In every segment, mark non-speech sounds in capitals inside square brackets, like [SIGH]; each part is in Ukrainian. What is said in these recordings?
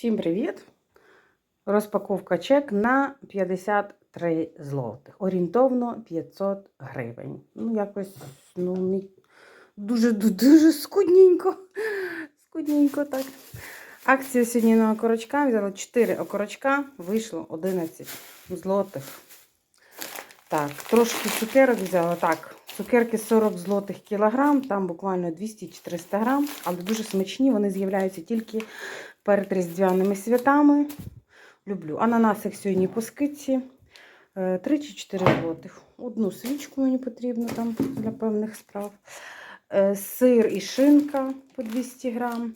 Всім привіт! Розпаковка чек на 53 злотих. Орієнтовно 500 гривень. Ну, якось, ну, дуже, дуже скудненько. Скудненько так. Акція сьогодні на окорочка. Взяла 4 окорочка, вийшло 11 злотих. Так, трошки цукерок взяла. Так, цукерки 40 злотих кілограм, там буквально 200-400 грам, але дуже смачні. Вони з'являються тільки перед різдвяними святами. Люблю. Ананасик сьогодні по скидці. е, 3 чи 4 злотих. Одну свічку мені потрібно там для певних справ. Е, Сир і шинка по 200 грам.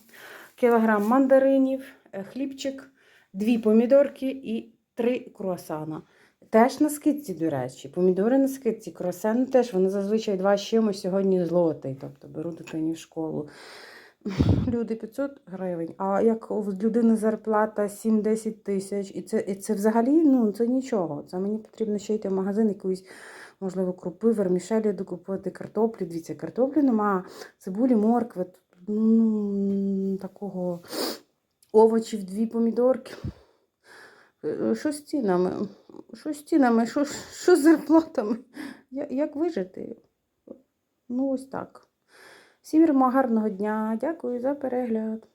Кілограм мандаринів, е, хлібчик, дві помідорки і три круасана. Теж на скидці, до речі. Помідори на скидці, круасани теж, вони зазвичай два з сьогодні злотий. Тобто беру дитині в школу. [LAUGHS] Люди 500 гривень, а як у людини зарплата 7-10 тисяч, і це, і це взагалі ну, це нічого. Це мені потрібно ще йти в магазин якоїсь, можливо, крупи, вермішелі докупити, картоплі. Дивіться, картоплі нема, цибулі, моркви, ну, такого овочів, дві помідорки. Е, Що з цінами? Що з цінами? Що з зарплатами? Як вижити? Ну, ось так. Всім гарного дня. Дякую за перегляд.